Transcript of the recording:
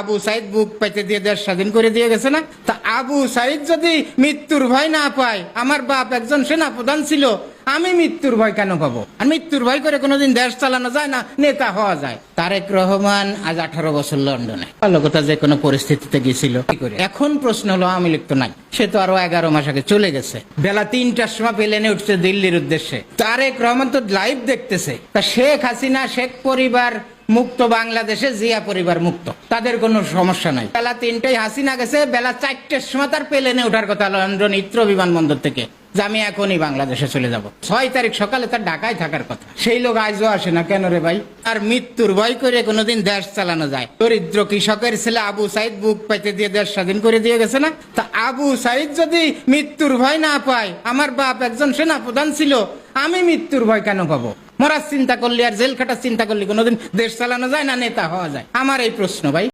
আবু সাইদ বুক পাইতে দিয়ে দেশ স্বাধীন করে দিয়ে গেছে না? তা আবু সাইদ যদি মৃত্যুর ভয় না পায়, আমার বাপ একজন সেনা প্রধান ছিল, আমি মৃত্যুর ভয় কেন পাবো? আর মৃত্যুর ভয় করে কোনোদিন দেশ চালানো যায় না, নেতা হওয়া যায়। তারেক রহমান আজ আঠারো বছর লন্ডনে। ভালো কথা যে কোনো পরিস্থিতিতে গেছিল, কি করে? এখন প্রশ্ন হলো, আওয়ামী লীগ তো নাই। সে তো আরও এগারো মাস আগে চলে গেছে। বেলা তিনটার সময় প্লেনে উঠছে দিল্লির উদ্দেশ্যে। তারেক রহমান তো লাইভ দেখতেছে। তা শেখ হাসিনা, শেখ পরিবার মুক্ত বাংলাদেশে জিয়া পরিবার মুক্ত। তাদের কোনো সমস্যা নাই। বেলা তিনটায় হাসিনা গেছে, বেলা চারটের সময় তার প্লেনে ওঠার কথা লন্ডন ইত্র বিমানবন্দর থেকে। যে আমি এখনই বাংলাদেশে চলে যাব। ছয় তারিখ সকালে তার ঢাকায় থাকার কথা। সেই লোক আজও আসে না কেন রে ভাই? আর মৃত্যুর ভয় করে কোনোদিন দেশ চালানো যায়। দরিদ্র কৃষকের ছেলে আবু সাইদ বুক পাইতে দিয়ে দেশ স্বাধীন করে দিয়ে গেছে না? তা আবু সাইদ যদি মৃত্যুর ভয় না পায়, আমার বাপ একজন সেনা প্রধান ছিল, আমি মৃত্যুর ভয় কেন পাবো? মরার চিন্তা করলে আর জেল খাটার চিন্তা করলে, কোনোদিন দেশ চালানো যায় না, নেতা হওয়া যায়। আমার এই প্রশ্ন ভাই।